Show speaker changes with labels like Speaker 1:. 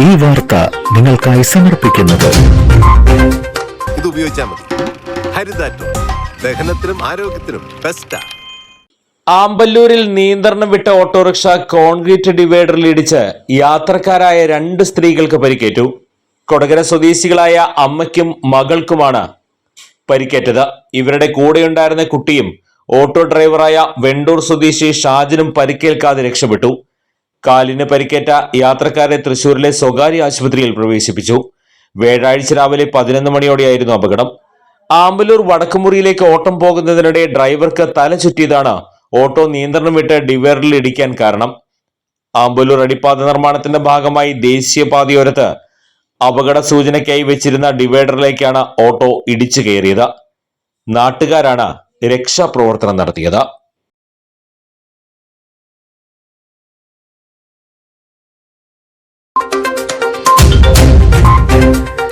Speaker 1: ഈ വാർത്ത നിങ്ങൾക്കായി സമർപ്പിക്കുന്നത്.
Speaker 2: ഇത് ഉപയോഗിച്ചാൽ മതി. ഹരിതാറ്റോ. ദഹനത്തിനും ആരോഗ്യത്തിനും ബെസ്റ്റാ
Speaker 3: ആമ്പല്ലൂരിൽ നിയന്ത്രണം വിട്ട ഓട്ടോറിക്ഷ കോൺക്രീറ്റ് ഡിവൈഡറിൽ ഇടിച്ച് യാത്രക്കാരായ രണ്ട് സ്ത്രീകൾക്ക് പരിക്കേറ്റു. കൊടകര സ്വദേശികളായ അമ്മയ്ക്കും മകൾക്കുമാണ് പരിക്കേറ്റത്. ഇവരുടെ കൂടെയുണ്ടായിരുന്ന കുട്ടിയും ഓട്ടോ ഡ്രൈവറായ വെണ്ടൂർ സ്വദേശി ഷാജിനും പരിക്കേൽക്കാതെ രക്ഷപ്പെട്ടു. കാലിന് പരിക്കേറ്റ യാത്രക്കാരെ തൃശൂരിലെ സ്വകാര്യ ആശുപത്രിയിൽ പ്രവേശിപ്പിച്ചു. വ്യാഴാഴ്ച രാവിലെ പതിനൊന്ന് മണിയോടെയായിരുന്നു അപകടം. ആമ്പലൂർ വടക്കുമുറിയിലേക്ക് ഓട്ടം പോകുന്നതിനിടെ ഡ്രൈവർക്ക് തല ചുറ്റിയതാണ് ഓട്ടോ നിയന്ത്രണം വിട്ട് ഡിവൈഡറിൽ ഇടിക്കാൻ കാരണം. ആമ്പലൂർ അടിപ്പാത നിർമ്മാണത്തിന്റെ ഭാഗമായി ദേശീയപാതയോരത്ത് അപകട സൂചനയ്ക്കായി വെച്ചിരുന്ന ഡിവൈഡറിലേക്കാണ് ഓട്ടോ ഇടിച്ചു കയറിയത്. നാട്ടുകാരാണ് രക്ഷാപ്രവർത്തനം നടത്തിയത്.